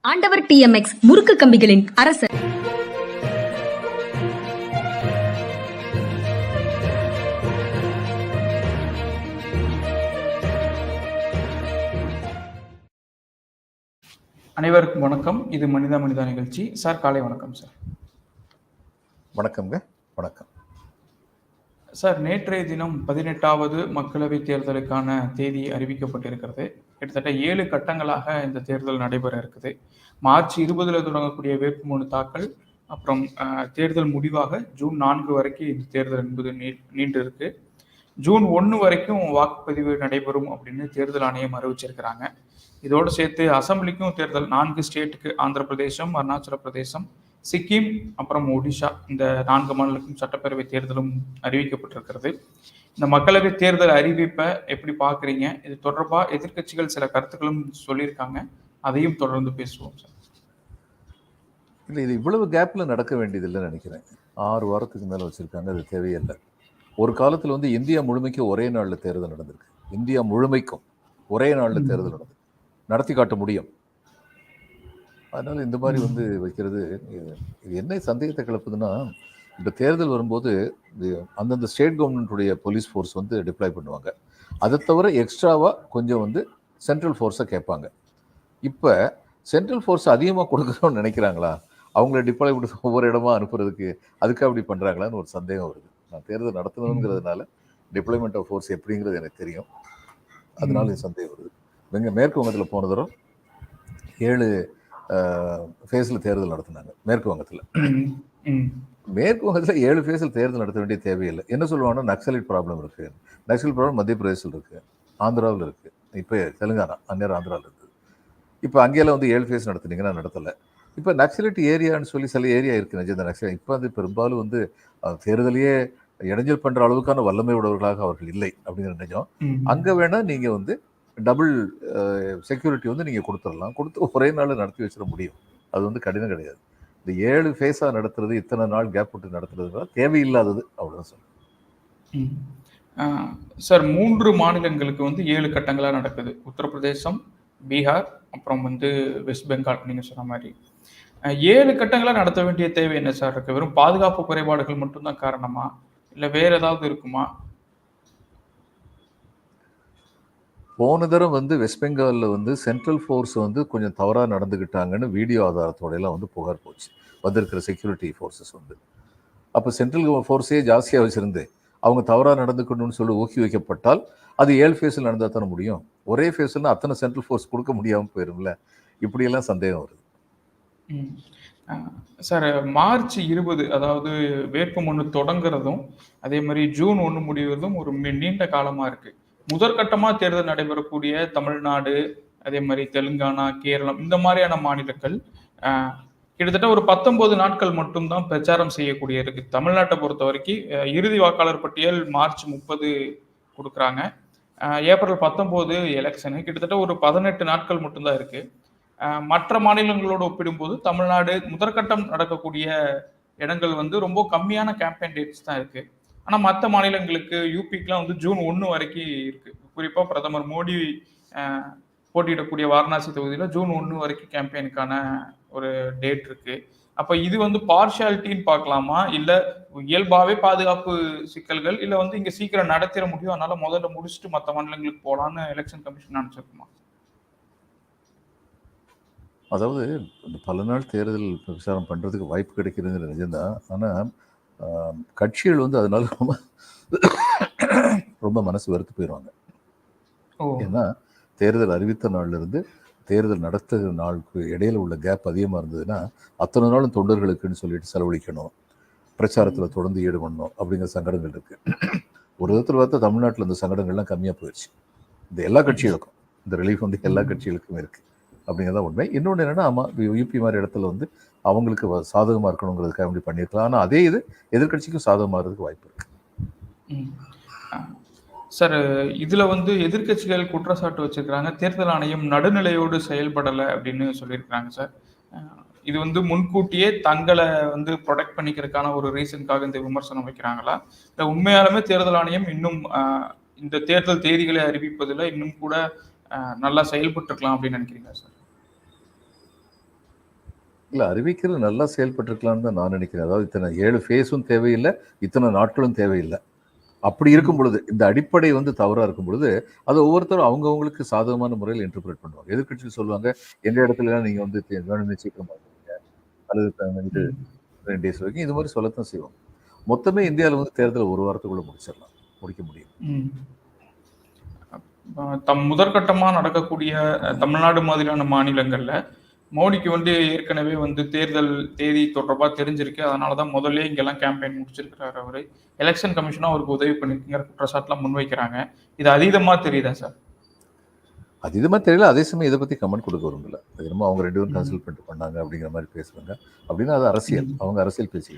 ஆண்டவர் டிஎம்எக்ஸ் முறுக்கு கம்பிகளின் அரசர். அனைவருக்கும் வணக்கம். இது மனிதா மனிதா நிகழ்ச்சி. சார் காலை வணக்கம் சார். வணக்கம்ங்க. வணக்கம். சார் நேற்றைய தினம் பதினெட்டாவது மக்களவைத் தேர்தலுக்கான தேதி அறிவிக்கப்பட்டிருக்கிறது. கிட்டத்தட்ட ஏழு கட்டங்களாக இந்த தேர்தல் நடைபெற இருக்குது. மார்ச் இருபதுல தொடங்கக்கூடிய வேட்புமனு தாக்கல் அப்புறம் தேர்தல் முடிவாக ஜூன் நான்கு வரைக்கும் இந்த தேர்தல் என்பது நீ நீண்டு இருக்கு ஜூன் ஒன்று வரைக்கும் வாக்குப்பதிவு நடைபெறும் அப்படின்னு தேர்தல் ஆணையம் அறிவிச்சிருக்கிறாங்க. இதோடு சேர்த்து அசம்பிளிக்கும் தேர்தல் நான்கு ஸ்டேட்டுக்கு ஆந்திர பிரதேசம் அருணாச்சல பிரதேசம் சிக்கிம் அப்புறம் ஒடிஷா இந்த நான்கு மாநிலக்கும் சட்டப்பேரவை தேர்தலும் அறிவிக்கப்பட்டிருக்கிறது. இந்த மக்களவை தேர்தல் அறிவிப்பை எப்படி பார்க்குறீங்க? இது தொடர்பாக எதிர்க்கட்சிகள் சில கருத்துக்களும் சொல்லியிருக்காங்க. அதையும் தொடர்ந்து பேசுவோம் சார். இல்லை இது இவ்வளவு கேப்பில் நடக்க வேண்டியதில்லைன்னு நினைக்கிறேன். ஆறு வாரத்துக்கு மேலே வச்சுருக்காங்க அது தேவையில்லை. ஒரு காலத்தில் வந்து இந்தியா முழுமைக்கு ஒரே நாளில் தேர்தல் நடந்திருக்கு. இந்தியா முழுமைக்கும் ஒரே நாளில். தேர்தல் நடந்தது நடத்தி காட்ட முடியும். அதனால இந்த மாதிரி வந்து வைக்கிறது இது என்ன சந்தேகத்தை கிளப்புதுன்னா இந்த தேர்தல் வரும்போது அந்தந்த ஸ்டேட் கவர்மெண்ட்டுடைய போலீஸ் ஃபோர்ஸ் வந்து டிப்ளாய் பண்ணுவாங்க. அதை தவிர எக்ஸ்ட்ராவாக கொஞ்சம் வந்து சென்ட்ரல் ஃபோர்ஸை கேட்பாங்க. இப்போ சென்ட்ரல் ஃபோர்ஸ் அதிகமாக கொடுக்குறோம்னு நினைக்கிறாங்களா? அவங்கள டிப்ளாய் பண்ணி ஒவ்வொரு இடமா அனுப்புறதுக்கு அதுக்கு அப்படி பண்ணுறாங்களான்னு ஒரு சந்தேகம் வருது. நான் தேர்தல் நடத்தணுங்கிறதுனால டிப்ளாய்மெண்ட் ஆஃப் ஃபோர்ஸ் எப்படிங்கிறது எனக்கு தெரியும். அதனால சந்தேகம் வருது. வெங்க மேற்கு வங்கத்தில் போன தடவை ஏழு ஃபேஸில் தேர்தல் நடத்தினாங்க மேற்கு வங்கத்தில். மேற்கு வங்கத்தில் ஏழு ஃபேஸில் தேர்தல் நடத்த வேண்டிய தேவையில்லை. என்ன சொல்லுவாங்கன்னா நக்சலைட் ப்ராப்ளம் இருக்கு. நக்சல் ப்ராப்ளம் மத்திய பிரதேசத்தில் இருக்கு. ஆந்திராவில் இருக்கு. இப்போ தெலுங்கானா அந்நேரம் ஆந்திராவில் இருக்குது இப்போ அங்கேயெல்லாம் வந்து ஏழு ஃபேஸ் நடத்துனீங்கன்னா நடத்தலை. இப்போ நக்சலைட் ஏரியான்னு சொல்லி சில ஏரியா இருக்கு நிஜம் நக்சல் இப்போ வந்து பெரும்பாலும் வந்து தேர்தலையே இடைஞ்சல் பண்ணுற அளவுக்கான வல்லமை உடையவர்களாக அவர்கள் இல்லை அப்படிங்கிற நிஜம். அங்கே வேணால் நீங்கள் வந்து டபுள் செக்யூரிட்டி uh, வந்து நீங்கள் கொடுத்துடலாம். கொடுத்து ஒரே நாள் நடத்தி வச்சிட முடியும். அது வந்து கடினம் கிடையாது. இந்த ஏழு ஃபேஸாக நடத்துறது இத்தனை நாள் கேப் விட்டு நடத்துறதுலாம் தேவையில்லாதது அவ்வளோதான் சொல்லுவேன் ம். சார் மூன்று மாநிலங்களுக்கு வந்து ஏழு கட்டங்களாக நடக்குது. உத்தரப்பிரதேசம் பீகார் அப்புறம் வந்து வெஸ்ட் பெங்கால் நீங்கள் சொன்ன மாதிரி. ஏழு கட்டங்களாக நடத்த வேண்டிய தேவை என்ன சார் இருக்குது வெறும் பாதுகாப்பு குறைபாடுகள் மட்டும்தான் காரணமா? இல்லை வேறு ஏதாவது இருக்குமா? போன தடவை வந்து வெஸ்ட் பெங்காலில் வந்து சென்ட்ரல் ஃபோர்ஸ் வந்து கொஞ்சம் தவறாக நடந்துக்கிட்டாங்கன்னு வீடியோ ஆதாரத்தோடையெல்லாம் வந்து புகார் போச்சு. வந்திருக்கிற செக்யூரிட்டி ஃபோர்ஸஸ் வந்து. அப்போ சென்ட்ரல் ஃபோர்ஸே ஜாஸ்தியாக வச்சுருந்து அவங்க தவறாக நடந்துக்கணும்னு சொல்லி ஊக்கி வைக்கப்பட்டால் அது ஏழு ஃபேஸில் நடந்தால் தானே முடியும். ஒரே ஃபேஸில் அத்தனை சென்ட்ரல் ஃபோர்ஸ் கொடுக்க முடியாமல் போயிரும்ல. இப்படியெல்லாம் சந்தேகம் வருது. சார் மார்ச் இருபது அதாவது வேட்புமனு தொடங்குறதும் அதே மாதிரி ஜூன் ஒன்று முடிவதும் ஒரு மி- நீண்ட காலமாக இருக்குது முதற்கட்டமா தேர்தல் நடைபெறக்கூடிய தமிழ்நாடு அதே மாதிரி தெலுங்கானா கேரளம் இந்த மாதிரியான மாநிலங்கள் கிட்டத்தட்ட ஒரு பத்தொன்பது நாட்கள் மட்டும்தான் பிரச்சாரம் செய்யக்கூடிய இருக்கு. தமிழ்நாட்டை பொறுத்த வரைக்கும் இறுதி வாக்காளர் பட்டியல் மார்ச் முப்பது கொடுக்குறாங்க. ஏப்ரல் பத்தொம்போது எலெக்ஷனு கிட்டத்தட்ட ஒரு பதினெட்டு நாட்கள் மட்டும்தான் இருக்கு. மற்ற மாநிலங்களோடு ஒப்பிடும்போது தமிழ்நாடு முதற்கட்டம் நடக்கக்கூடிய இடங்கள் வந்து ரொம்ப கம்மியான கேம்பெயின் டேட்ஸ் தான் இருக்குது ஆனால் மற்ற மாநிலங்களுக்கு யூபிக்கெலாம் வந்து ஜூன் ஒன்று வரைக்கும் இருக்கு. குறிப்பாக பிரதமர் மோடி போட்டியிடக்கூடிய வாரணாசி தொகுதியில் ஜூன் ஒன்று வரைக்கும் கேம்பெயினுக்கான ஒரு டேட் இருக்கு. அப்போ இது வந்து பார்ஷியாலிட்டின்னு பார்க்கலாமா? இல்லை இயல்பாகவே பாதுகாப்பு சிக்கல்கள்? இல்லை வந்து இங்கே சீக்கிரம் நடத்திட முடியும் அதனால முதல்ல முடிச்சுட்டு மற்ற மாநிலங்களுக்கு போகலான்னு எலெக்ஷன் கமிஷன் நினச்சிருக்குமா? அதாவது பல நாள் தேர்தல் பிரச்சாரம் பண்ணுறதுக்கு வாய்ப்பு கிடைக்கிறதுங்கிற நிஜம்தான். ஆனால் கட்சிகள் வந்து அதனால ரொம்ப ரொம்ப மனசு வெறுத்து போயிடுவாங்க. ஏன்னா தேர்தல் அறிவித்த நாள்ல இருந்து தேர்தல் நடத்துகிற நாளுக்கு இடையில உள்ள கேப் அதிகமாக இருந்ததுன்னா அத்தனை நாளும் தொண்டர்களுக்குன்னு சொல்லிட்டு செலவழிக்கணும். பிரச்சாரத்தில் தொடர்ந்து ஈடுபடணும் அப்படிங்கிற சங்கடங்கள் இருக்கு. ஒரு விதத்தில் பார்த்தா தமிழ்நாட்டில் இந்த சங்கடங்கள்லாம் கம்மியாக போயிடுச்சு இந்த எல்லா கட்சிகளுக்கும் இந்த ரிலீஃப் வந்து எல்லா கட்சிகளுக்கும் இருக்கு. அப்படிங்கிறத உண்மை. இன்னொன்று என்னென்னா ஆமாம் யூபி மாதிரி இடத்துல வந்து அவங்களுக்கு வ- இருக்கணுங்கிறதுக்காக அப்படி பண்ணியிருக்கலாம். ஆனால் அதே இது எதிர்க்கட்சிக்கும் சாதகமாகிறதுக்கு வாய்ப்பு இருக்கு. சார் இதில் வந்து எதிர்க்கட்சிகள் குற்றச்சாட்டு வச்சிருக்கிறாங்க. தேர்தல் ஆணையம் நடுநிலையோடு செயல்படலை அப்படின்னு சொல்லியிருக்கிறாங்க சார். இது வந்து முன்கூட்டியே தங்களை வந்து ப்ரொடெக்ட் பண்ணிக்கிறதுக்கான ஒரு ரீசனுக்காக இந்த விமர்சனம் வைக்கிறாங்களா? இல்லை உண்மையாலுமே தேர்தல் ஆணையம் இன்னும் இந்த தேர்தல் தேதிகளை அறிவிப்பதில் இன்னும் கூட நல்லா செயல்பட்டுருக்கலாம் அப்படின்னு நினைக்கிறீங்களா சார்? இல்ல அறிவிக்கிறது நல்லா செயல்பட்டிருக்கலாம்னு தான் நான் நினைக்கிறேன். அதாவது இத்தனை ஏழு ஃபேஸும் தேவையில்லை இத்தனை நாட்களும் தேவையில்லை. அப்படி இருக்கும் பொழுது இந்த அடிப்படை வந்து தவறா இருக்கும் பொழுது அதை ஒவ்வொருத்தரும் அவங்கவங்களுக்கு சாதகமான முறையில் இன்டர்பிரேட் பண்ணுவாங்க. எதிர்க்கட்சியில் சொல்லுவாங்க எந்த இடத்துல நீங்க வந்து வேணும்னு சீக்கிரம் பண்ணுவீங்க அல்லது இது ரெண்டு டேஸ் வரைக்கும் இது மாதிரி சொல்லத்தான் செய்வோம் மொத்தமே இந்தியாவில் வந்து தேர்தல் ஒரு வாரத்துக்குள்ள முடிச்சிடலாம். முடிக்க முடியும். தம் முதற்கட்டமா நடக்கக்கூடிய தமிழ்நாடு மாதிரியான மாநிலங்கள்ல மோடிக்கு வந்து ஏற்கனவே வந்து தேர்தல் தேதி தொடர்பா தெரிஞ்சிருக்கு. அதனால தான் முதல்ல இங்கெல்லாம் கேம்பெயின் முடிச்சிருக்கிறாரு அவரு. எலெக்ஷன் கமிஷனும் அவருக்கு உதவி பண்ணிருக்குங்கிற குற்றச்சாட்டுலாம் முன்வைக்கிறாங்க. இது அதீதமா தெரியுதா சார்? அதிகமாக தெரியல. அதே சமயம் இதை பத்தி கமெண்ட் கொடுக்க விரும்பல. என்னமோ அவங்க ரெண்டு பேரும் கன்சல்ட் பண்ணிட்டு பண்ணாங்க அப்படிங்கிற மாதிரி பேசுறாங்க. அப்படின்னா அது அரசியல். அவங்க அரசியல் பேசி.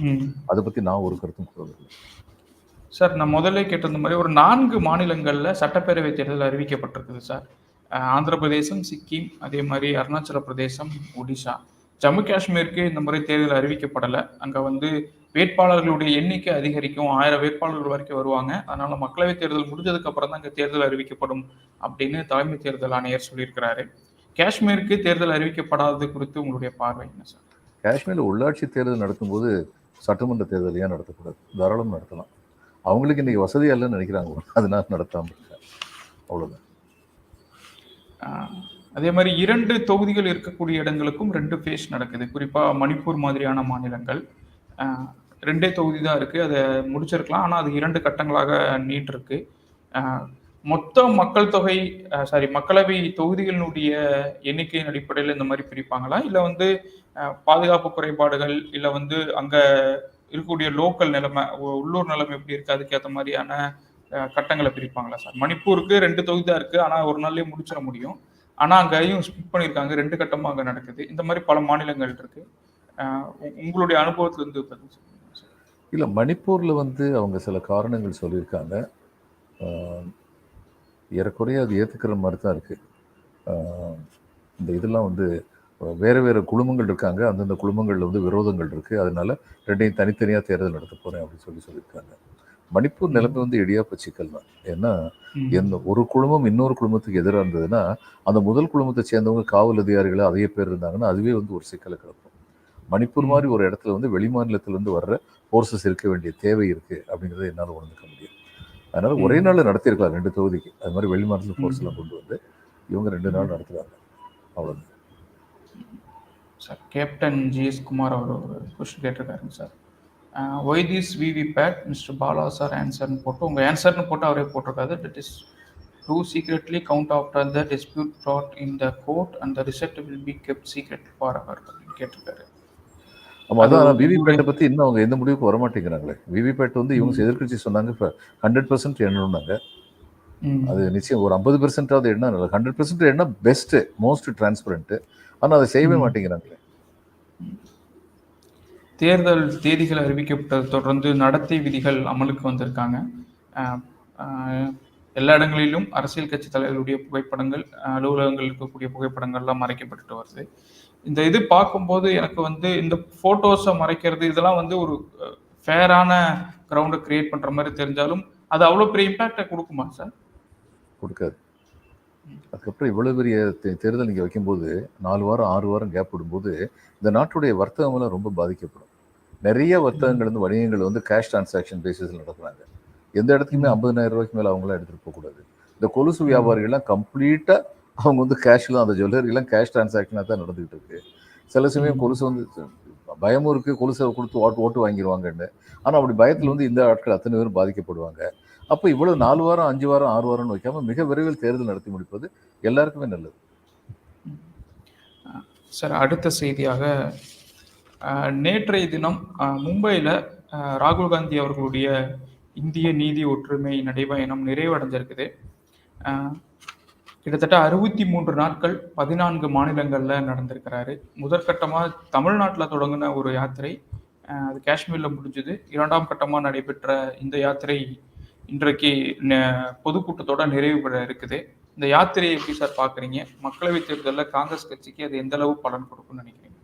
அதை பத்தி நான் ஒரு கருத்தும் விரும்பல. சார் நான் முதல்ல கேட்டிருந்த மாதிரி ஒரு நான்கு மாநிலங்கள்ல சட்டப்பேரவை தேர்தல் அறிவிக்கப்பட்டிருக்குது சார். ஆந்திர பிரதேசம் சிக்கிம் அதே மாதிரி அருணாச்சல பிரதேசம் ஒடிசா. ஜம்மு காஷ்மீருக்கு இந்த முறை தேர்தல் அறிவிக்கப்படலை. அங்கே வந்து வேட்பாளர்களுடைய எண்ணிக்கை அதிகரிக்கும். ஆயிரம் வேட்பாளர்கள் வரைக்கும் வருவாங்க. அதனால மக்களவைத் தேர்தல் முடிஞ்சதுக்கு அப்புறம் தான் அங்கே தேர்தல் அறிவிக்கப்படும் அப்படின்னு தலைமை தேர்தல் ஆணையர் சொல்லியிருக்கிறாரு. காஷ்மீருக்கு தேர்தல் அறிவிக்கப்படாதது குறித்து உங்களுடைய பார்வை என்ன சார்? காஷ்மீரில் உள்ளாட்சி தேர்தல் நடக்கும்போது சட்டமன்ற தேர்தல் ஏன் நடத்தக்கூடாது? தாராளம் நடத்தலாம். அவங்களுக்கு இன்னைக்கு வசதி இல்லைன்னு நினைக்கிறாங்க. அதனால நடத்தாம இருக்காங்க. அவ்வளோதான் அதே மாதிரி இரண்டு தொகுதிகள் இருக்கக்கூடிய இடங்களுக்கும் ரெண்டு ஃபேஸ் நடக்குது. குறிப்பாக மணிப்பூர் மாதிரியான மாநிலங்கள். ரெண்டே தொகுதி தான் இருக்குது அதை முடிச்சிருக்கலாம். ஆனால் அது இரண்டு கட்டங்களாக நீட்டிருக்கு. மொத்த மக்கள் தொகை சாரி மக்களவை தொகுதிகளினுடைய எண்ணிக்கையின் அடிப்படையில் இந்த மாதிரி பிரிப்பாங்களா? இல்லை வந்து பாதுகாப்பு குறைபாடுகள் இல்லை வந்து அங்கே இருக்கக்கூடிய லோக்கல் நிலைமை உள்ளூர் நிலைமை எப்படி இருக்குது அதுக்கேற்ற மாதிரியான கட்டங்களை பிரிப்பாங்களா சார். மணிப்பூருக்கு ரெண்டு தொகுதி தான் இருக்கு. ஆனா ஒரு நாள்லயே முடிச்சிட முடியும். ஆனா அங்கேயும் ஸ்பிட் பண்ணியிருக்காங்க. ரெண்டு கட்டமா அங்க நடக்குது. இந்த மாதிரி பல மாநிலங்கள் இருக்கு. உ- உங்களுடைய அனுபவத்துல இருந்து சார். இல்ல மணிப்பூர்ல வந்து அவங்க சில காரணங்கள் சொல்லியிருக்காங்க. ஏறக்குறைய அது ஏத்துக்கிற மாதிரி தான் இருக்கு. இந்த இதெல்லாம் வந்து வேறு வேறு குழுமங்கள் இருக்காங்க. அந்தந்த குழுமங்களில் வந்து விரோதங்கள் இருக்குது அதனால ரெண்டையும் தனித்தனியாக தேர்தல் நடத்த போகிறேன் அப்படின்னு சொல்லி சொல்லியிருக்காங்க. மணிப்பூர் நிலைமை வந்து இடியாப்ப சிக்கல் தான். ஏன்னா. எந்த ஒரு குழுமம் இன்னொரு குழுமத்துக்கு எதிராக இருந்ததுன்னா அந்த முதல் குழுமத்தை சேர்ந்தவங்க காவல் அதிகாரிகள் அதே பேர் இருந்தாங்கன்னா அதுவே வந்து ஒரு சிக்கலை கிளப்பும் மணிப்பூர். மாதிரி ஒரு இடத்துல வந்து வெளி மாநிலத்திலிருந்து வர்ற ஃபோர்ஸஸ் இருக்க வேண்டிய தேவை இருக்கு அப்படிங்கிறத என்னால் உணர்ந்துக்க முடியும். அதனால ஒரே. நாள்ல நடத்தியிருக்கலாம் ரெண்டு தொகுதிக்கு. அது மாதிரி வெளி மாநில ஃபோர்ஸ் ம். எல்லாம் கொண்டு வந்து இவங்க ரெண்டு நாள் நடத்துறாங்க. அவ்வளவுதான். சார் கேப்டன் ஜிஎஸ் குமார் அவர் ஒரு question கேட்டிருக்காருங்க sir. Why this VVPAT mister Bala sir ஆன்சர்னு போட்டு உங்கள் ஆன்சர்னு போட்டு அவரே போட்டிருக்காரு. That is to secretly count after the dispute brought in the court and the result will be kept secret for அவர் கேட்டிருக்காரு. ஆமா அது அதான் விவி உங்களுடைய- பேட்டை பத்தி இன்னும் அவங்க எந்த முடிவுக்கு வர மாட்டேங்கிறாங்களே. விவி பேட் வந்து இவங்க எதிர்க்கட்சி சொன்னாங்க இப்போ ஹண்ட்ரட் பர்சன்ட் எண்ணணும்னாங்க. ம். அது நிச்சயம் ஒரு ஐம்பது பெர்சென்டாவது என்ன ஹண்ட்ரட் பெர்சென்ட் என்ன பெஸ்ட் மோஸ்ட் டிரான்ஸ்பரண்ட் ஆனா அதை செய்யவே. மாட்டேங்கிறாங்களே. தேர்தல் தேதிகள் அறிவிக்கப்பட்டது தொடர்ந்து நடத்தை விதிகள் அமலுக்கு வந்திருக்காங்க. எல்லா இடங்களிலும் அரசியல் கட்சி தலைவர்களுடைய புகைப்படங்கள் அலுவலகங்கள் இருக்கக்கூடிய புகைப்படங்கள்லாம் மறைக்கப்பட்டு வருது. இந்த இது பார்க்கும்போது எனக்கு வந்து இந்த ஃபோட்டோஸை மறைக்கிறது இதெல்லாம் வந்து ஒரு ஃபேரான கிரவுண்டை கிரியேட் பண்ணுற மாதிரி தெரிஞ்சாலும் அது அவ்வளோ பெரிய இம்பேக்டை கொடுக்குமா சார் கொடுக்காது. அதுக்கப்புறம் இவ்வளவு பெரிய தே- தேர்தல் நீங்க வைக்கும்போது நாலு வாரம் ஆறு வாரம் கேப் விடும்போது இந்த நாட்டுடைய வர்த்தகம் எல்லாம் ரொம்ப பாதிக்கப்படும். நிறைய வர்த்தகங்கள் வந்து வணிகங்கள் வந்து கேஷ் டிரான்சாக்ஷன் பேசிஸில் நடத்துறாங்க. எந்த இடத்துக்குமே ம். ஐம்பதாயிரம் ரூபாய்க்கு மேல அவங்களாம் எடுத்துட்டு போகக்கூடாது இந்த கொலுசு வியாபாரிகள்லாம் கம்ப்ளீட்டா அவங்க வந்து கேஷ்லாம் அந்த ஜுவல்லரிலாம் கேஷ் டிரான்சாக்ஷனாக தான் நடந்துகிட்டு இருக்கு. சில சமயம். கொலுசு வந்து பயமும் இருக்கு கொலுசை கொடுத்து ஓட்டு ஓட்டு வாங்கிடுவாங்கன்னு. ஆனா அப்படி பயத்துல வந்து இந்த ஆட்கள் அத்தனை பேரும் பாதிக்கப்படுவாங்க. அப்போ இவ்வளவு நாலு வாரம் அஞ்சு வாரம் ஆறு வாரம்னு வைக்காம மிக விரைவில் தேர்தல் நடத்தி முடிப்பது எல்லாருக்குமே நல்லது. சார் அடுத்த செய்தியாக நேற்றைய தினம் மும்பையில் ராகுல் காந்தி அவர்களுடைய இந்திய நீதி ஒற்றுமை நடைபயணம் நிறைவடைஞ்சிருக்குது. கிட்டத்தட்ட அறுபத்தி மூன்று நாட்கள் பதினான்கு மாநிலங்களில் நடந்திருக்கிறாரு. முதற்கட்டமாக தமிழ்நாட்டில் தொடங்கின ஒரு யாத்திரை அது காஷ்மீரில் முடிஞ்சது. இரண்டாம் கட்டமாக நடைபெற்ற இந்த யாத்திரை இன்றைக்கு பொதுக்கூட்டத்தோட நிறைவு பெற இருக்குது. இந்த யாத்திரையை எப்படி சார் பார்க்குறீங்க மக்களவைத் தேர்தலில் காங்கிரஸ் கட்சிக்கு அது எந்த அளவு பலன் கொடுக்கும்னு நினைக்கிறீங்க?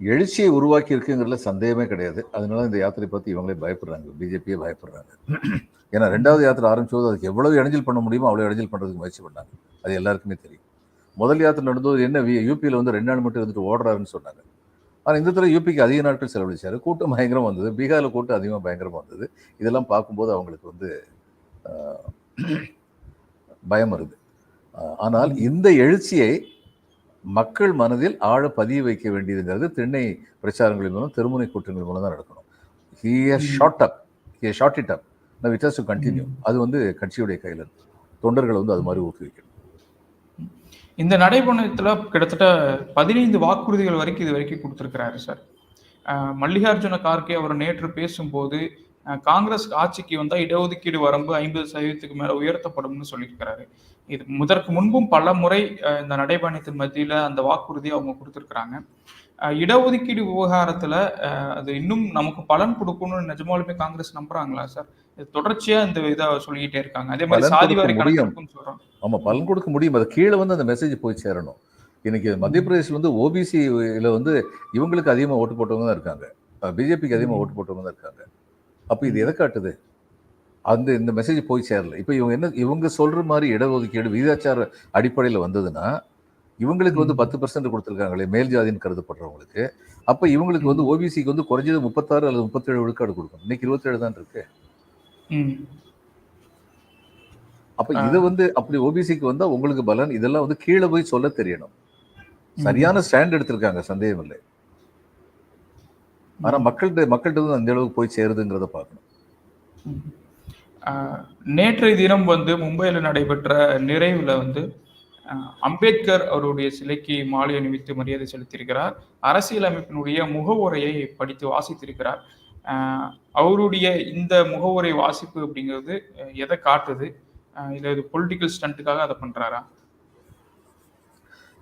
எழுச்சியை உருவாக்கி இருக்குங்கிறதுல சந்தேகமே கிடையாது. அதனால இந்த யாத்திரை பார்த்து இவங்களே பயப்படுறாங்க. பிஜேபியே பயப்படுறாங்க. ஏன்னா ரெண்டாவது யாத்திரை ஆரம்பிச்சது அதுக்கு எவ்வளவு இடைஞ்சல் பண்ண முடியுமோ அவ்வளவு இடைஞ்சல் பண்றதுக்கு முயற்சி பண்ணாங்க. அது எல்லாருக்குமே தெரியும். முதல் யாத்திரை நடந்தது என்ன யூபியில் வந்து ரெண்டு நாள் மட்டும் இருந்துட்டு ஓடுறாருன்னு சொன்னாங்க. ஆனால் இந்த தடவை யூபிக்கு அதிக நாட்கள் செலவழிச்சாரு. கூட்டம் பயங்கரமாக வந்தது. பீகாரில் கூட்டம் அதிகமாக பயங்கரமாக வந்தது. இதெல்லாம் பார்க்கும்போது அவங்களுக்கு வந்து பயம் வருது ஆனால் இந்த எழுச்சியை மக்கள் மனதில் ஆழ பதிய வைக்க வேண்டியதுங்கிறது திண்ணை பிரச்சாரங்களின் மூலம் தெருமுனை கூட்டங்கள் மூலம் தான் நடக்கணும். He shut up he shut it up நான் விட் டு கண்டினியூ அது வந்து கட்சியுடைய கையில் தொண்டர்களை வந்து அது மாதிரி ஊக்குவிக்கணும். இந்த நடைபயணத்துல கிட்டத்தட்ட பதினைந்து வாக்குறுதிகள் வரைக்கும் இது வரைக்கும் கொடுத்திருக்கிறாரு சார். மல்லிகார்ஜுன கார்கே அவர் நேற்று பேசும்போது காங்கிரஸ் ஆட்சிக்கு வந்தா இடஒதுக்கீடு வரம்பு ஐம்பது சதவீதத்துக்கு மேல உயர்த்தப்படும்னு சொல்லியிருக்கிறாரு. இது முதற்கு முன்பும் பல முறை இந்த நடைபயணத்தின் மத்தியில அந்த வாக்குறுதியை அவங்க கொடுத்திருக்கிறாங்க. இடஒதுக்கீடு விவகாரத்துல அது இன்னும் நமக்கு பலன் கொடுக்கணும்னு நிஜமாலுமே காங்கிரஸ் நம்புறாங்களா சார்? இது தொடர்ச்சியா இந்த இதை சொல்லிக்கிட்டே இருக்காங்க. அதே மாதிரி சாதி வாரி சொல்றோம். ஆமா பலன் கொடுக்க முடியும். அது கீழே வந்து அந்த மெசேஜ் போய் சேரணும். இன்னைக்கு மத்திய பிரதேஷ்ல வந்து ஓபிசியில வந்து இவங்களுக்கு அதிகமா ஓட்டு போட்டவங்க தான் இருக்காங்க. பிஜேபிக்கு அதிகமா ஓட்டு போட்டவங்க தான் இருக்காங்க. அப்ப இது எதை காட்டுது? அந்த இந்த மெசேஜ் போய் சேரல. இப்போ இவங்க என்ன இவங்க சொல்ற மாதிரி இடஒதுக்கீடு விகிதாச்சார அடிப்படையில் வந்ததுன்னா இவங்களுக்கு வந்து பத்து பர்சன்ட் கொடுத்துருக்காங்களே மேல் ஜாதின்னு கருதப்படுறவங்களுக்கு. அப்ப இவங்களுக்கு வந்து ஓபிசிக்கு வந்து குறைஞ்சது முப்பத்தாறு அல்லது முப்பத்தேழு விழுக்காடு கொடுக்கும் இன்னைக்கு இருபத்தேழு தான் இருக்கு. அப்ப இதை வந்து அப்படி ஓபிசிக்கு வந்தா உங்களுக்கு பலன் இதெல்லாம் வந்து கீழே போய் சொல்ல தெரியணும். சரியான ஸ்டாண்ட் எடுத்திருக்காங்க சந்தேகம் இல்லை. ஆனால் மக்கள்கிட்ட மக்கள்கிட்ட அந்த அளவுக்கு போய் சேருதுங்கிறத பார்க்கணும். நேற்றைய தினம் வந்து மும்பையில் நடைபெற்ற நிறைவில் வந்து அம்பேத்கர் அவருடைய சிலைக்கு மாலை அணிவித்து மரியாதை செலுத்தியிருக்கிறார். அரசியலமைப்பினுடைய முகவுரையை படித்து வாசித்திருக்கிறார். அவருடைய இந்த முகவுரை வாசிப்பு அப்படிங்கிறது எதை காட்டுது? இல்லை இது பொலிட்டிக்கல் ஸ்டண்ட்டுக்காக அதை பண்ணுறாரா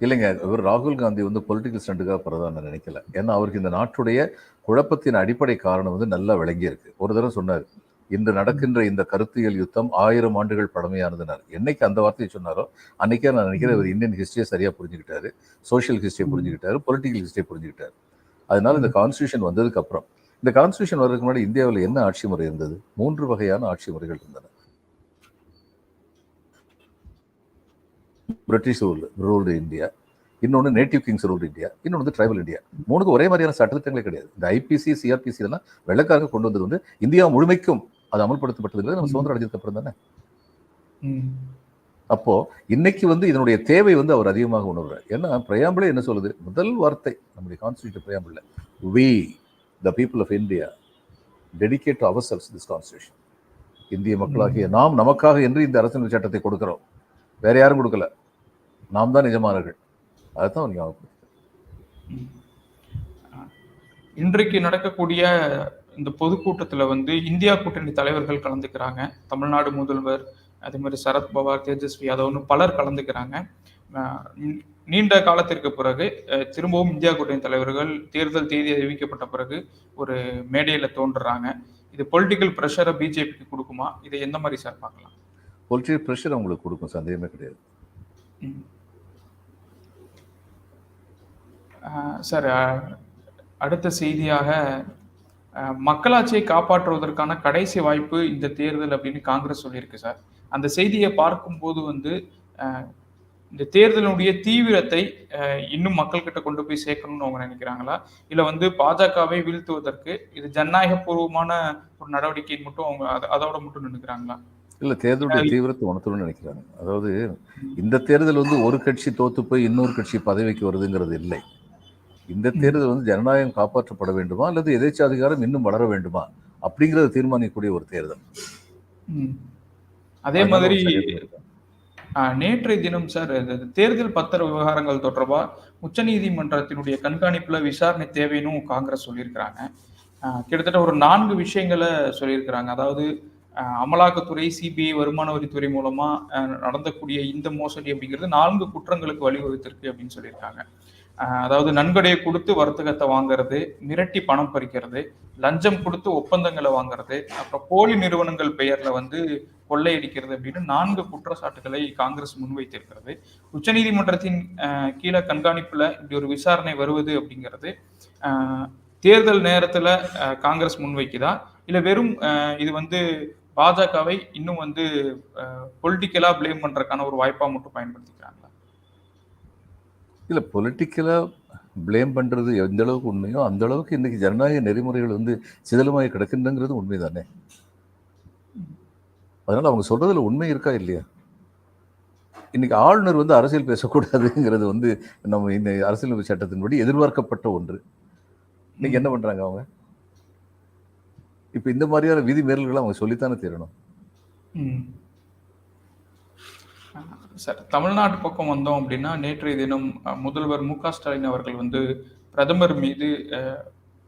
இல்லைங்க இவர் ராகுல் காந்தி வந்து பொலிட்டிக்கல் ஸ்டண்ட்டுக்காக போகிறதா நான் நினைக்கல. ஏன்னா அவருக்கு இந்த நாட்டுடைய குழப்பத்தின் அடிப்படை காரணம் வந்து நல்லா விளங்கியிருக்கு. ஒரு தடவை சொன்னார் இன்று நடக்கின்ற இந்த கருத்தியல் யுத்தம் ஆயிரம் ஆண்டுகள் பழமையானதுனார். என்னைக்கு அந்த வார்த்தையை சொன்னாரோ அன்னைக்கே நான் நினைக்கிறேன் இவர் இந்தியன் ஹிஸ்டரியை சரியாக புரிஞ்சுக்கிட்டாரு சோஷியல் ஹிஸ்டரியை புரிஞ்சுக்கிட்டாரு பொலிட்டிக்கல் ஹிஸ்டரியை புரிஞ்சுக்கிட்டாரு. அதனால இந்த கான்ஸ்டியூஷன் வந்ததுக்கு அப்புறம் இந்த கான்ஸ்டியூஷன் வர்றதுக்கு முன்னாடி இந்தியாவில் என்ன ஆட்சி முறை இருந்தது? மூன்று வகையான ஆட்சி முறைகள் இருந்தன. பிரிட்டிஷ் ரூல் ரூல்டு இந்தியா இன்னொன்று நேட்டிவ் கிங்ஸ் ரூல்டு இந்தியா இன்னொன்று வந்து ட்ரைபல் இந்தியா மூணுக்கு ஒரே மாதிரியான சட்டத்திட்டங்களே கிடையாது. இந்த ஐபிசி சிஆர்பிசி இதெல்லாம் வெள்ளக்காரங்க கொண்டு வந்தது வந்து இந்தியா முழுமைக்கும் அது அமல்படுத்தப்பட்டது நம்ம சுதந்திரம் அடைஞ்சதுக்கு அப்புறம் தானே. அப்போ இன்னைக்கு வந்து இதனுடைய தேவை வந்து அவர் அதிகமாக உணர்றார். ஏன்னா பிரயாம்பிளே என்ன சொல்லுது? முதல் வார்த்தை நம்முடைய constitution preamble we the people of India dedicate ourselves this constitution இந்திய மக்களாகிய நாம் நமக்காக என்று இந்த அரசியல் சட்டத்தை கொடுக்கிறோம். வேற யாரும் கொடுக்கல. நாம் தான் நிஜமானர்கள் அதுதான் அவர் ஞாபகம் இன்றைக்கு நடக்கக்கூடிய இந்த பொதுக்கூட்டத்தில் வந்து இந்தியா கூட்டணி தலைவர்கள் கலந்துக்கிறாங்க. தமிழ்நாடு முதல்வர் அதே மாதிரி சரத்பவார் தேஜஸ்வி யாதவ்னு பலர் கலந்துக்கிறாங்க. நீண்ட காலத்திற்கு பிறகு திரும்பவும் இந்தியா கூட்டணி தலைவர்கள் தேர்தல் தேதி அறிவிக்கப்பட்ட பிறகு ஒரு மேடையில் தோன்றுறாங்க. இது பொலிட்டிக்கல் ப்ரெஷரை பிஜேபிக்கு கொடுக்குமா? இதை எந்த மாதிரி சார் பார்க்கலாம்? பொலிட்டிக்கல் ப்ரெஷர் அவங்களுக்கு கொடுக்கும் சந்தேகமே கிடையாது. சார் அடுத்த செய்தியாக மக்களாட்சியை காப்பாற்றுவதற்கான கடைசி வாய்ப்பு இந்த தேர்தல் அப்படின்னு காங்கிரஸ் சொல்லியிருக்கு சார். அந்த செய்தியை பார்க்கும்போது வந்து இந்த தேர்தலினுடைய தீவிரத்தை இன்னும் மக்கள்கிட்ட கொண்டு போய் சேர்க்கணும்னு அவங்க நினைக்கிறாங்களா? இல்லை வந்து பாஜகவை வீழ்த்துவதற்கு இது ஜனநாயகபூர்வமான ஒரு நடவடிக்கைன்னு மட்டும் அவங்க அதோட மட்டும் நினைக்கிறாங்களா இல்ல தேர்தலுடைய தீவிரத்தை உணர்த்தணும்னு நினைக்கிறாங்க. அதாவது இந்த தேர்தல் வந்து ஒரு கட்சி தோத்து போய் இன்னொரு கட்சி பதவிக்கு வருதுங்கிறது இல்லை. இந்த தேர்தல் வந்து ஜனநாயகம் காப்பாற்றப்பட வேண்டுமா? அல்லது எதேச்சாதிகாரம் இன்னும் வளர வேண்டுமா? அப்படிங்கறத தீர்மானிக்கக்கூடிய ஒரு தேர்தல். அதே மாதிரி நேற்றைய தினம் சார் தேர்தல் பத்திர விவகாரங்கள் தொடர்பா உச்சநீதிமன்றத்தினுடைய கண்காணிப்புல விசாரணை தேவைன்னு காங்கிரஸ் சொல்லியிருக்கிறாங்க. கிட்டத்தட்ட ஒரு நான்கு விஷயங்களை சொல்லியிருக்கிறாங்க. அதாவது அமலாக்கத்துறை சிபிஐ வருமான வரித்துறை மூலமா நடந்தக்கூடிய இந்த மோசடி அப்படிங்கிறது நான்கு குற்றங்களுக்கு வழிவகுத்திருக்கு அப்படின்னு சொல்லியிருக்காங்க. அதாவது நன்கொடையை கொடுத்து வர்த்தகத்தை வாங்குறது மிரட்டி பணம் பறிக்கிறது லஞ்சம் கொடுத்து ஒப்பந்தங்களை வாங்குறது அப்புறம் போலி நிறுவனங்கள் பெயர்ல வந்து கொள்ளையடிக்கிறது அப்படின்னு நான்கு குற்றச்சாட்டுகளை காங்கிரஸ் முன்வைத்திருக்கிறது. உச்சநீதிமன்றத்தின் கீழே கண்காணிப்புல இப்படி ஒரு விசாரணை வருவது அப்படிங்கிறது தேர்தல் நேரத்துல காங்கிரஸ் முன்வைக்குதா? இல்ல வெறும் இது வந்து பாஜகவை இன்னும் வந்து பொலிட்டிக்கலா ப்ளேம் பண்றதுக்கான ஒரு வாய்ப்பா மட்டும் பயன்படுத்திக்கிறாங்களா? இல்ல பொலிட்டிக்கலா ப்ளேம் பண்றது எந்த அளவுக்கு உண்மையோ அந்த அளவுக்கு இன்னைக்கு ஜனநாயக நெறிமுறைகள் வந்து சிதலமாகி கிடக்கின்றங்கிறது உண்மைதானே? அதனால அவங்க சொல்றதுல உண்மை இருக்கா இல்லையா? இன்றைக்கி ஆளுநர் வந்து அரசியல் பேசக்கூடாதுங்கிறது வந்து நம்ம இந்த அரசியலமைப்பு சட்டத்தின்படி எதிர்பார்க்கப்பட்ட ஒன்று. இன்றைக்கி என்ன பண்ணுறாங்க அவங்க? இப்ப இந்த மாதிரியான விதி மீறல்களை அவங்க சொல்லித்தானே தீரணும். சார் தமிழ்நாட்டு பக்கம் வந்தோம் அப்படின்னா நேற்றைய தினம் முதல்வர் மு க ஸ்டாலின் அவர்கள் வந்து பிரதமர் மீது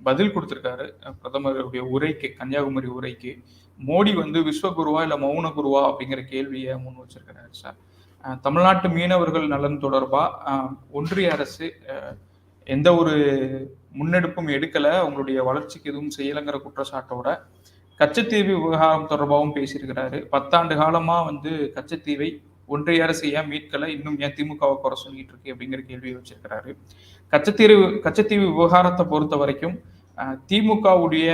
பதில் கொடுத்திருக்காரு. பிரதமருடைய உரைக்கு கன்னியாகுமரி உரைக்கு. மோடி வந்து விஸ்வகுருவா இல்ல மௌன குருவா அப்படிங்கிற கேள்வியை முன் வச்சிருக்கிறாரு சார். அஹ், தமிழ்நாட்டு மீனவர்கள் நலன் தொடர்பா? அஹ், ஒன்றிய அரசு எந்த ஒரு முன்னெடுப்பும் எடுக்கலை. அவங்களுடைய வளர்ச்சிக்கு எதுவும் செய்யலைங்கிற குற்றச்சாட்டோட கச்சத்தீவு விவகாரம் தொடர்பாகவும் பேசியிருக்கிறாரு. பத்தாண்டு காலமா வந்து கச்சத்தீவை ஒன்றிய அரசு ஏன் மீட்கலை? இன்னும் ஏன் திமுகவை குறை சொல்லிட்டு இருக்கு அப்படிங்கிற கேள்வியை வச்சிருக்கிறாரு. கச்சத்தீவு கச்சத்தீவு விவகாரத்தை பொறுத்த வரைக்கும் திமுகவுடைய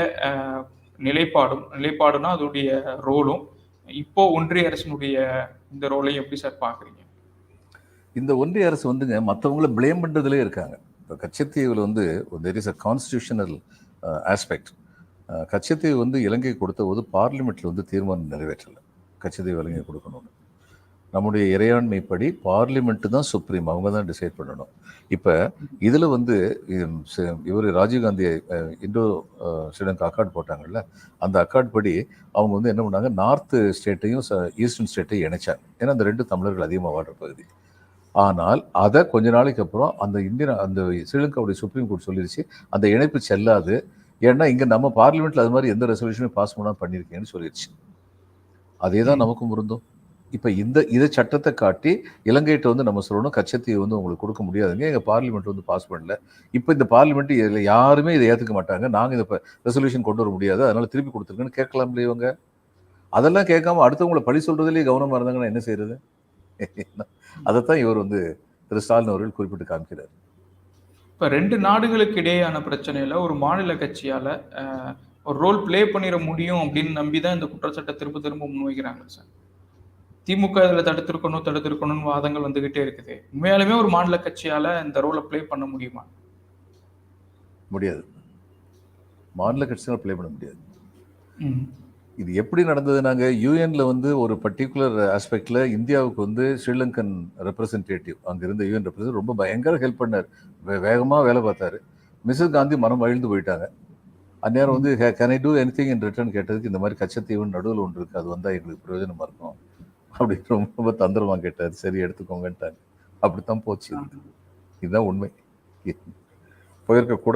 நிலைப்பாடும் நிலைப்பாடுனா அதோடைய ரோலும் இப்போ ஒன்றிய அரசினுடைய இந்த ரோலையும் எப்படி சார் பாக்குறீங்க இந்த ஒன்றிய அரசு வந்துங்க மற்றவங்கள ப்ளேம் பண்ணுறதுலே இருக்காங்க. இப்போ கச்சத்தீவில் வந்து there is uh, a constitutional aspect Katchatheevu வந்து இலங்கை கொடுத்த போது பார்லிமெண்ட்டில் வந்து தீர்மானம் நிறைவேற்றலை. கச்சத்தீவு இலங்கை கொடுக்கணும்னு. நம்முடைய இறையாண்மைப்படி பார்லிமெண்ட்டு தான் சுப்ரீம் அவங்க தான் டிசைட் பண்ணணும். இப்போ இதில் வந்து இவர் ராஜீவ்காந்தி அஹ், இந்தோ ஸ்ரீலங்கா அக்கார்டு போட்டாங்கல்ல அந்த அக்கார்டு படி அவங்க வந்து என்ன பண்ணாங்க? North ஸ்டேட்டையும் eastern ஸ்டேட்டையும் இணைச்சாங்க. ஏன்னா அந்த ரெண்டு தமிழர்கள் அதிகமாக வாழ்கிற பகுதி. ஆனால் அதை கொஞ்ச நாளைக்கு அப்புறம் அந்த இந்தியன் அந்த ஸ்ரீலங்காவுடைய சுப்ரீம் கோர்ட் சொல்லிருச்சு. அந்த இணைப்பு செல்லாது. ஏன்னா இங்கே நம்ம பார்லிமெண்ட்ல அது மாதிரி எந்த ரெசல்யூஷனும் பாஸ் பண்ணா பண்ணியிருக்கேன்னு சொல்லிருச்சு. அதே தான் நமக்கும் இருந்தோம் இப்போ இந்த இதை சட்டத்தை காட்டி இலங்கைகிட்ட வந்து நம்ம சொல்லணும். கச்சத்தீவு வந்து உங்களுக்கு கொடுக்க முடியாதுங்க. எங்கள் பார்லிமெண்ட் வந்து பாஸ் பண்ணல. இப்போ இந்த பார்லிமெண்ட் இதில் யாருமே இதை ஏற்றுக்க மாட்டாங்க. நாங்கள் இதை ரெசல்யூஷன் கொண்டு வர முடியாது. அதனால திருப்பி கொடுத்துருக்கேன்னு கேட்கலாம்ல இவங்க. அதெல்லாம் கேட்காம அடுத்தவங்களை பழி சொல்றதுலேயே கவனமாக இருந்தாங்கன்னா என்ன செய்யறது அதைத்தான் இவர் வந்து திரு ஸ்டாலின் அவர்கள் குறிப்பிட்டு காமிக்கிறார். இப்ப ரெண்டு நாடுகளுக்கு இடையேயான பிரச்சனையில ஒரு மாநில கட்சியால ஒரு ரோல் ப்ளே பண்ணிட முடியும் அப்படின்னு நம்பி தான் இந்த குற்றச்சாட்டை திரும்ப திரும்ப முன்வைக்கிறாங்க சார். திமுக இதுல தடுத்திருக்கணும் தடுத்திருக்கணும்னு வாதங்கள் வந்துகிட்டே இருக்குது. உண்மையாலுமே ஒரு மாநில கட்சியால இந்த ரோலை ப்ளே பண்ண முடியுமா? முடியாது. மாநில கட்சிகள் ப்ளே பண்ண முடியாது. இது எப்படி நடந்தது? நாங்கள் யூஎன்ல வந்து ஒரு பர்டிகுலர் ஆஸ்பெக்ட்ல இந்தியாவுக்கு வந்து ஸ்ரீலங்கன் ரெப்ரசன்டேட்டிவ் அங்க இருந்த யூஎன் ரெப்ரசன்ட் ரொம்ப பயங்கர ஹெல்ப் பண்ணார். வே- வேகமா வேலை பார்த்தாரு. மிஸ்ஸஸ் காந்தி மனம் அழிந்து போயிட்டாங்க. அந்நேரம் வந்து can I do anything in return கேட்டதுக்கு இந்த மாதிரி கச்சத்தீவுன்னு நடுவில் ஒன்று இருக்கு. அது வந்தா எங்களுக்கு பிரயோஜனமா இருக்கும். அப்படின்னு ரொம்ப ரொம்ப தந்திரமா கேட்டார். சரி எடுத்துக்கோங்கன்ட்டாங்க அப்படித்தான் போச்சு. இது. இதுதான் உண்மை. போயிருக்க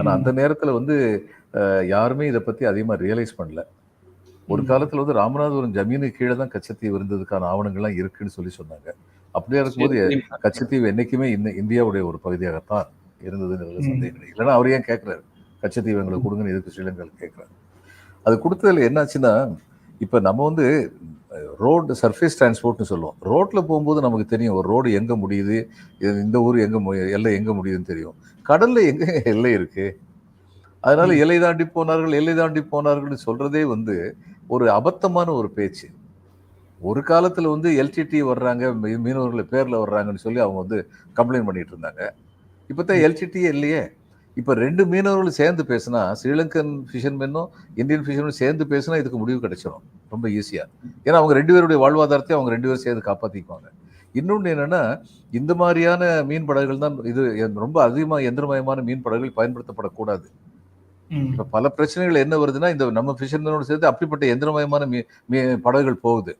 கூடாது ஆனா ம். அந்த நேரத்துல வந்து யாருமே இதை பத்தி அதிகமா ரியலைஸ் பண்ணல ஒரு. காலத்துல வந்து ராமநாதபுரம் ஜமீனுக்கு கீழே தான் கச்சத்தீவு இருந்ததுக்கான ஆவணங்கள்லாம் இருக்குன்னு சொல்லி சொன்னாங்க அப்படியே இருக்கும்போது. கச்சத்தீவு என்னைக்குமே இந்த இந்தியாவுடைய ஒரு பகுதியாகத்தான் இருந்ததுங்கிறது. சந்தேகம் இல்லைன்னா அவர் ஏன் கேட்கிறாரு கச்சத்தீவு எங்களுக்கு கொடுங்கன்னு எதுக்கு ஸ்ரீலங்காவில் கேட்கிறாரு அது கொடுத்ததுல என்னாச்சுன்னா இப்ப நம்ம வந்து ரோடு சர்ஃபேஸ் டிரான்ஸ்போர்ட்னு சொல்லுவோம். ரோட்ல போகும்போது நமக்கு தெரியும் ஒரு ரோடு எங்க முடியுது இந்த ஊர் எங்க மு- எல்லை எங்க முடியுதுன்னு தெரியும். கடல்ல எங்க எல்லை இருக்கு? அதனால எல்லை தாண்டி போனார்கள் எல்லை தாண்டி போனார்கள்னு சொல்றதே வந்து ஒரு அபத்தமான ஒரு பேச்சு. ஒரு காலத்துல வந்து எல்டிடி வர்றாங்க மீனவர்கள் பேர்ல வர்றாங்கன்னு சொல்லி அவங்க வந்து கம்ப்ளைண்ட் பண்ணிட்டு இருந்தாங்க. இப்பதான் எல்டிடியே இல்லையே? இப்ப ரெண்டு மீனவர்களும் சேர்ந்து பேசினா ஸ்ரீலங்கன் ஃபிஷர்மேனும் இந்தியன் ஃபிஷர்மேனும் சேர்ந்து பேசினா இதுக்கு முடிவு கிடைச்சிடும் ரொம்ப ஈஸியா ஏன்னா அவங்க ரெண்டு பேருடைய வாழ்வாதாரத்தை அவங்க ரெண்டு பேரும் சேர்ந்து காப்பாத்திக்குவாங்க. இன்னொன்று என்னன்னா இந்த மாதிரியான மீன் படகுகள் தான் இது ரொம்ப அதிகமா எந்திரமயமான மீன் படகுகள் பயன்படுத்தப்படக்கூடாது. இப்ப பல பிரச்சனைகள் என்ன வருதுன்னா இந்த நம்ம ஃபிஷர்மேனோட சேர்த்து அப்படிப்பட்ட எந்திரமயமான மீ மீ- படகுகள் போகுது.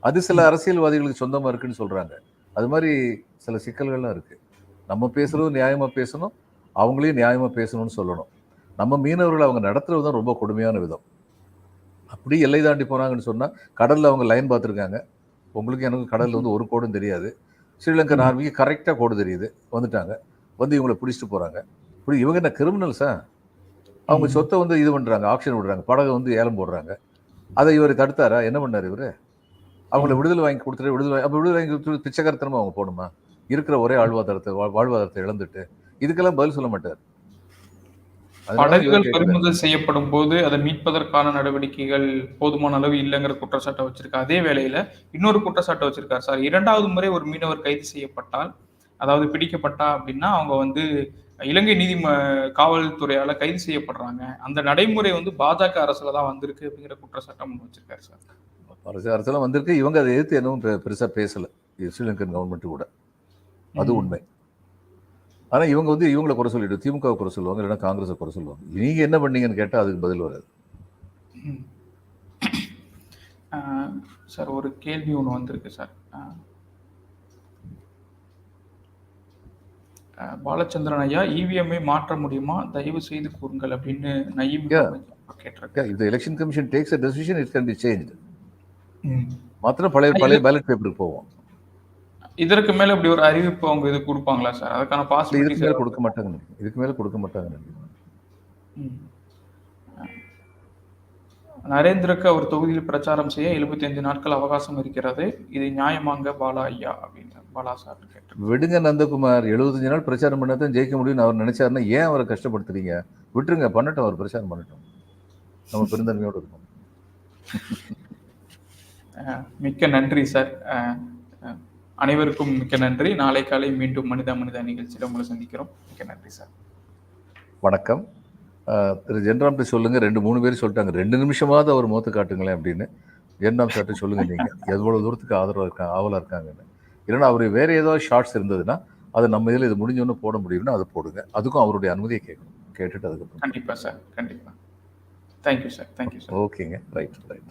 அது சில அரசியல்வாதிகளுக்கு சொந்தமா இருக்குன்னு சொல்றாங்க. அது மாதிரி சில சிக்கல்கள்லாம் இருக்கு. நம்ம பேசுறதும் நியாயமா பேசணும். அவங்களையும் நியாயமா பேசணும்னு சொல்லணும். நம்ம மீனவர்களை அவங்க நடத்துறது தான் ரொம்ப கொடுமையான விதம். அப்படி எல்லை தாண்டி போனாங்கன்னு சொன்னா கடல்ல அவங்க லைன் பார்த்துருக்காங்க. உங்களுக்கு எனக்கு கடல்ல வந்து ஒரு கோடும் தெரியாது. ஸ்ரீலங்கன் ஆர்மிக்கு கரெக்டா கோடு தெரியுது. வந்துட்டாங்க. வந்து இவங்களை பிடிச்சிட்டு போறாங்க. இப்படி இவங்க என்ன கிரிமினல்ஸா அவங்க. சொத்தை வந்து இது பண்றாங்க ஆக்ஷன் விடுறாங்க படகை வந்து ஏலம் போடுறாங்க. அதை இவர் தடுத்தாரா? என்ன பண்ணாரு இவரு? அவங்கள விடுதலை வாங்கி கொடுத்துட்டு விடுதலை அப்ப விடுதலை வாங்கி கொடுத்து பிச்சைக்காரத்தனமா அவங்க போகணுமா? இருக்கிற ஒரே வாழ்வாதாரத்தை வாழ்வாதாரத்தை இழந்துட்டு இதுக்கெல்லாம் பதில் சொல்ல மாட்டார். படகுகள். பறிமுதல் செய்யப்படும் போது அதை மீட்பதற்கான நடவடிக்கைகள் போதுமான அளவு இல்லைங்கிற குற்றச்சாட்டை வச்சிருக்காரு அதே வேளையில இன்னொரு குற்றச்சாட்டை வச்சிருக்காரு. சார் இரண்டாவது முறை ஒரு மீனவர் கைது செய்யப்பட்டால் அதாவது பிடிக்கப்பட்டா அப்படின்னா அவங்க வந்து இலங்கை நீதி காவல்துறையால கைது செய்யப்படுறாங்க. அந்த நடைமுறை வந்து பாஜக அரசுல தான் வந்திருக்கு அப்படிங்கிற குற்றச்சாட்டம் முன் வச்சிருக்காரு சார். அரசு அரசெல்லாம் வந்திருக்கு. இவங்க அதை எதிர்த்து எதுவும் பெருசா பேசல. ஸ்ரீலங்கன் கவர்மெண்ட் கூட. அது. உண்மை. ஆனா இவங்க வந்து இவங்களை குறை சொல்லிட்டு திமுக குறை சொல்லுவாங்க இல்லைன்னா காங்கிரஸை குறை சொல்லுவாங்க. நீங்க என்ன பண்ணீங்கன்னு கேட்டா அதுக்கு பதில் வராது. சார் ஒரு கேள்வி ஒன்று வந்திருக்கு சார். பாலச்சந்திரன் ஐயா இவிஎம்ஐ மாற்ற முடியுமா? தயவு செய்து கூறுங்கள் அப்படின்னு நயீம். கேட்டிருக்கேன் இந்த election commission takes a decision it can be change. மாத்திரம் பழைய பழைய பேலட் பேப்பருக்கு போவோம். இதற்கு மேல இப்படி ஒரு அறிவிப்பு அவங்க இது கொடுப்பாங்களா சார்? அதுக்கான இல்ல, இதுக்கு மேல கொடுக்க மாட்டாங்க. இதுக்கு மேல கொடுக்க மாட்டாங்க. நரேந்திரக்கு அவர் தொகுதியில் பிரச்சாரம் செய்ய 75 நாட்கள் அவகாசம் இருக்கிறது. இது நியாயமாங்க பாலா ஐயா அப்படின்னு பாலா சார் கேட்டிருக்காரு. விடுங்க நந்தகுமார். 75 நாள் பிரச்சாரம் பண்ணா தான் ஜெயிக்க முடியும்னு அவர் நினைச்சாருன்னா ஏன் அவரை கஷ்டப்படுத்துறீங்க? விட்டுருங்க பண்ணட்டும் அவர் பிரச்சாரம் பண்ணட்டும். நம்ம பெருந்தன்மையோடு இருக்கும். மிக்க நன்றி சார். அனைவருக்கும் மிக்க நன்றி. நாளை காலை மீண்டும் மனிதா மனிதா நிகழ்ச்சியில் உங்களை சந்திக்கிறோம். மிக்க நன்றி சார். வணக்கம். திரு ஜென்ராம்கிட்ட சொல்லுங்க. ரெண்டு மூணு பேர் சொல்லிட்டாங்க. ரெண்டு நிமிஷமாவது அவர் மோத்து காட்டுங்களேன் அப்படின்னு. ஜென்ராம் சார்ட்ட சொல்லுங்க நீங்க. எவ்வளவு தூரத்துக்கு ஆதரவா இருக்கா ஆவலா இருக்காங்கன்னு. இல்லைன்னா அவர் வேற ஏதாவது ஷார்ட்ஸ் இருந்ததுன்னா அது நம்ம இதில் இது முடிஞ்சோன்னு போட முடியும்னா அதை போடுங்க. அதுக்கும் அவருடைய அனுமதியை கேட்கணும். கேட்டுட்டு அதுக்கப்புறம். கண்டிப்பா சார் கண்டிப்பா. Thank you sir thank you sir ஓகேங்க. Right right